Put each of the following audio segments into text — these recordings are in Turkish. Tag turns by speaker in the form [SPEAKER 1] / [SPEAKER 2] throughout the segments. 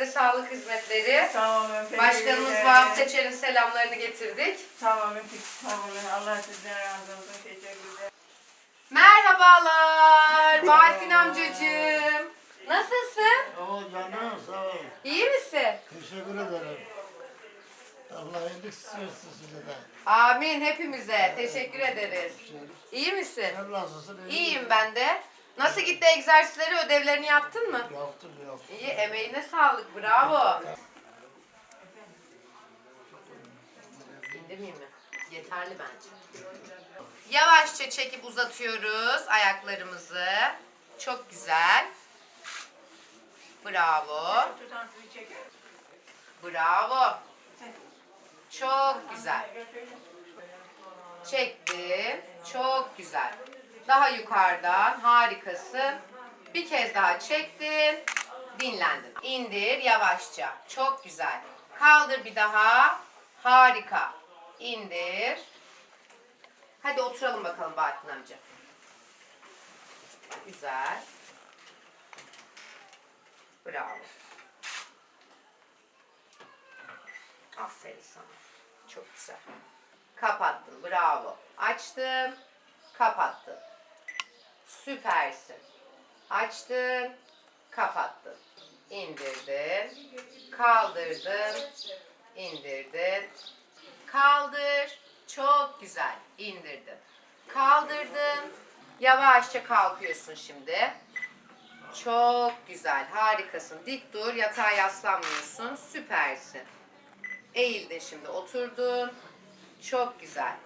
[SPEAKER 1] evde sağlık hizmetleri.
[SPEAKER 2] Sağ olun. peki.
[SPEAKER 1] Başkanımız Vahap Seçer'in selamlarını getirdik.
[SPEAKER 2] Sağ olun. peki, Sağ olun. Allah sizden razı olsun. Teşekkürler.
[SPEAKER 1] Merhabalar Bahattin amcacığım. Nasılsın?
[SPEAKER 3] Oo canım sağ ol.
[SPEAKER 1] İyi misin?
[SPEAKER 3] Teşekkür ederim. Allah iyilik istiyorsun size de.
[SPEAKER 1] Amin hepimize. Teşekkür ederiz. İyi misin?
[SPEAKER 3] Sen nasılsın? iyi
[SPEAKER 1] İyiyim ben de. Nasıl gitti egzersizleri, ödevlerini yaptın mı?
[SPEAKER 3] Yaptım yaptım.
[SPEAKER 1] İyi, emeğine sağlık. Bravo. İndirmeyeyim mi? Yeterli bence. Yavaşça çekip uzatıyoruz ayaklarımızı. Çok güzel. Bravo. Bravo. Çok güzel. Çektim. Çok güzel. Daha yukarıdan. Harikasın. Bir kez daha çektin. Dinlendin. İndir yavaşça. Çok güzel. Kaldır bir daha. Harika. İndir. Hadi oturalım bakalım Bahattin amca. Güzel. Bravo. Aferin sana. Çok güzel. Kapattın. Bravo. Açtın. Kapattın. Süpersin. Açtın. Kapattın. İndirdin. Kaldırdın. İndirdin. Kaldır. Çok güzel. İndirdin. Kaldırdın. Yavaşça kalkıyorsun şimdi. Çok güzel. Harikasın. Dik dur. Yatağa yaslanmıyorsun. Süpersin. Eğildin şimdi oturdun. Çok güzel.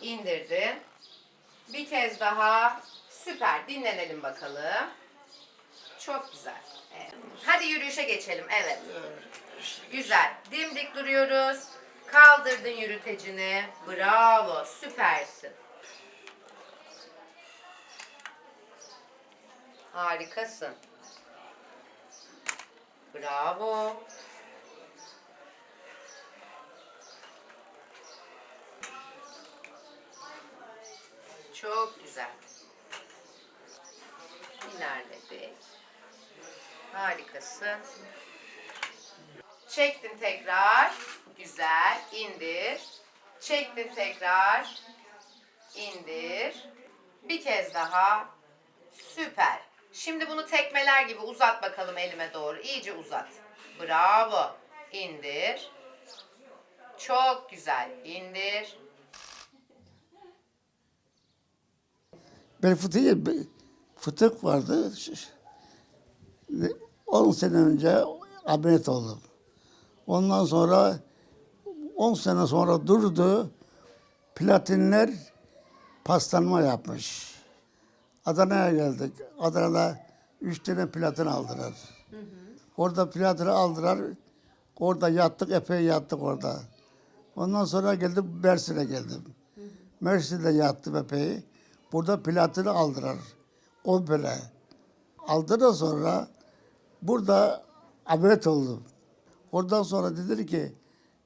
[SPEAKER 1] İndirdin. Bir kez daha. Süper. Dinlenelim bakalım. Çok güzel. Evet. Hadi yürüyüşe geçelim. Evet. Güzel. Dimdik duruyoruz. Kaldırdın yürütecini. Bravo. Süpersin. Harikasın. Bravo. Çok güzel. İlerledik. Harikasın. Çektin tekrar. Güzel. İndir. Çektin tekrar. İndir. Bir kez daha. Süper. Şimdi bunu tekmeler gibi uzat bakalım elime doğru. İyice uzat. Bravo. İndir. Çok güzel. İndir.
[SPEAKER 3] Ben fıtığı, fıtık vardı. 10 sene önce ameliyat oldum. Ondan sonra 10 sene sonra durdu. Platinler paslanma yapmış. Adana'ya geldik. Adana'da üç tane platin aldılar. Orada platini aldılar. Orada yattık, epey yattık orada. Ondan sonra geldim Mersin'e geldim. Mersin'de yattım epey. Burada platini aldılar. O böyle. Aldılar sonra burada ameliyat oldum. Oradan sonra dediler ki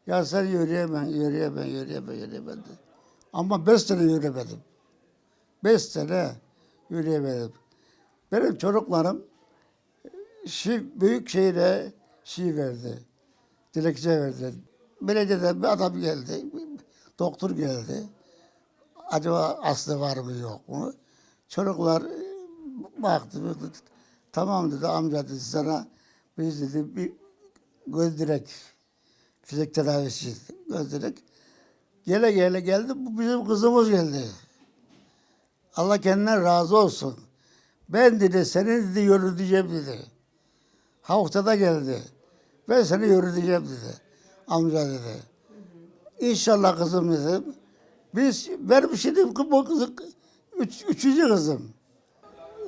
[SPEAKER 3] ya sen yürüyemem, yürüyemem, yürüyemem, yürüyemem. Ama beş sene yürüyemedim. Beş sene yürüyemedim. Benim çocuklarım şi, büyük şehire şey verdi. Dilekçe verdi. Belediyeden bir adam geldi. Doktor geldi. Acaba aslı var mı yok mu? Çocuklar baktı. baktı. Tamam dedi amca dedi sana biz dedi bir göz direk fizik tedavisi göz direk. Gele gele geldi bu bizim kızımız geldi. Allah kendinden razı olsun. Ben dedi seni dedi yürüteceğim dedi. Haftada geldi. Ben seni yürüteceğim dedi. Amca dedi. İnşallah kızım dedim. Biz benim şimdi bu kızı üç, üçüncü kızım.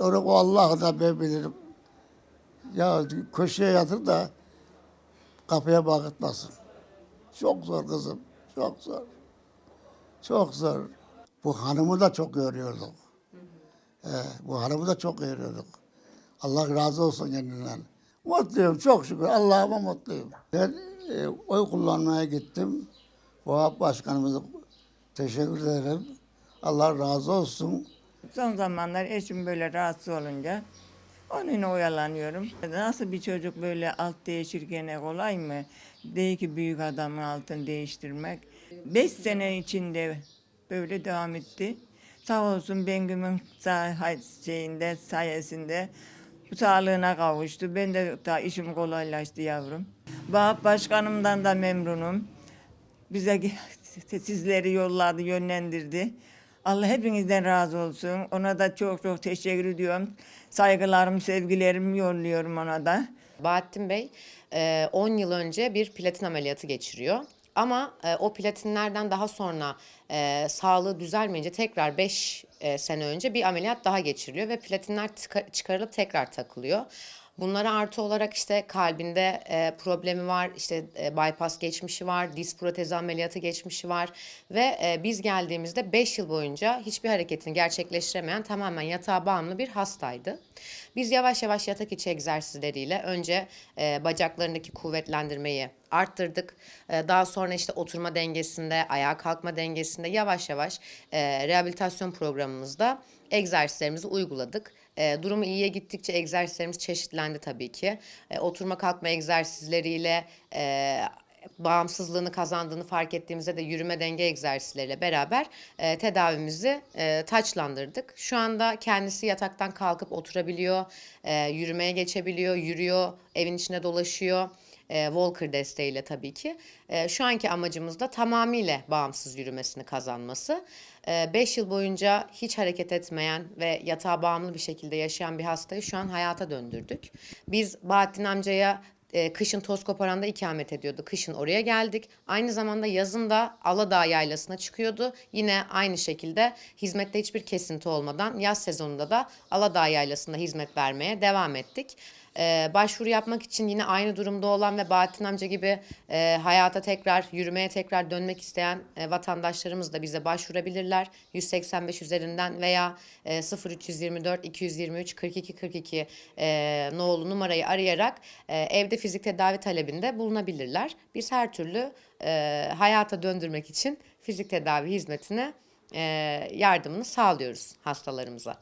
[SPEAKER 3] Onu o Allah da ben bilirim. Ya köşeye yatır da kapıya bakıtmasın. Çok zor kızım. Çok zor. Çok zor. Bu hanımı da çok görüyorduk. Ee, bu hanımı da çok görüyorduk. Allah razı olsun kendinden. Mutluyum çok şükür. Allah'ıma mutluyum. Ben e, oy kullanmaya gittim. Vahap Başkanımıza teşekkür ederim. Allah razı olsun.
[SPEAKER 2] Son zamanlar eşim böyle rahatsız olunca Onunla oyalanıyorum. Nasıl bir çocuk böyle alt değişirken kolay mı? Değil ki büyük adamın altını değiştirmek. Beş sene içinde böyle devam etti. Sağ olsun Bengüm'ün şeyinde, sayesinde bu sağlığına kavuştu. Ben de daha işim kolaylaştı yavrum. Vahap Başkanımdan da memnunum. Bize sizleri yolladı, yönlendirdi. Allah hepinizden razı olsun. Ona da çok çok teşekkür ediyorum. Saygılarımı, sevgilerimi yolluyorum ona da.
[SPEAKER 1] Bahattin Bey e, 10 yıl önce bir platin ameliyatı geçiriyor. Ama e, o platinlerden daha sonra e, sağlığı düzelmeyince tekrar 5 sene önce bir ameliyat daha geçiriliyor ve platinler çıkarılıp tekrar takılıyor. Bunlara artı olarak işte kalbinde e, problemi var, işte e, bypass geçmişi var, diz protezi ameliyatı geçmişi var ve e, biz geldiğimizde 5 yıl boyunca hiçbir hareketini gerçekleştiremeyen tamamen yatağa bağımlı bir hastaydı. Biz yavaş yavaş yatak içi egzersizleriyle önce e, bacaklarındaki kuvvetlendirmeyi arttırdık. E, daha sonra işte oturma dengesinde, ayağa kalkma dengesinde yavaş yavaş e, rehabilitasyon programımızda egzersizlerimizi uyguladık. E, durumu iyiye gittikçe egzersizlerimiz çeşitlendi tabii ki. E, oturma kalkma egzersizleriyle e, bağımsızlığını kazandığını fark ettiğimizde de yürüme denge egzersizleriyle beraber e, tedavimizi e, taçlandırdık. Şu anda kendisi yataktan kalkıp oturabiliyor, e, yürümeye geçebiliyor, yürüyor, evin içinde dolaşıyor. E, Walker desteğiyle tabii ki. E, şu anki amacımız da tamamıyla bağımsız yürümesini kazanması. 5 yıl boyunca hiç hareket etmeyen ve yatağa bağımlı bir şekilde yaşayan bir hastayı şu an hayata döndürdük. Biz Bahattin amcaya e, kışın toz koparanda ikamet ediyordu. Kışın oraya geldik. Aynı zamanda yazın da Aladağ yaylasına çıkıyordu. Yine aynı şekilde hizmette hiçbir kesinti olmadan yaz sezonunda da Aladağ yaylasında hizmet vermeye devam ettik. E, başvuru yapmak için yine aynı durumda olan ve Bahattin amca gibi e, hayata tekrar, yürümeye tekrar dönmek isteyen e, vatandaşlarımız da bize başvurabilirler. 185 üzerinden veya e, 0324 223 42 42 e, nolu numarayı arayarak e, evde fizik tedavi talebinde bulunabilirler. Biz her türlü e, hayata döndürmek için fizik tedavi hizmetine e, yardımını sağlıyoruz hastalarımıza.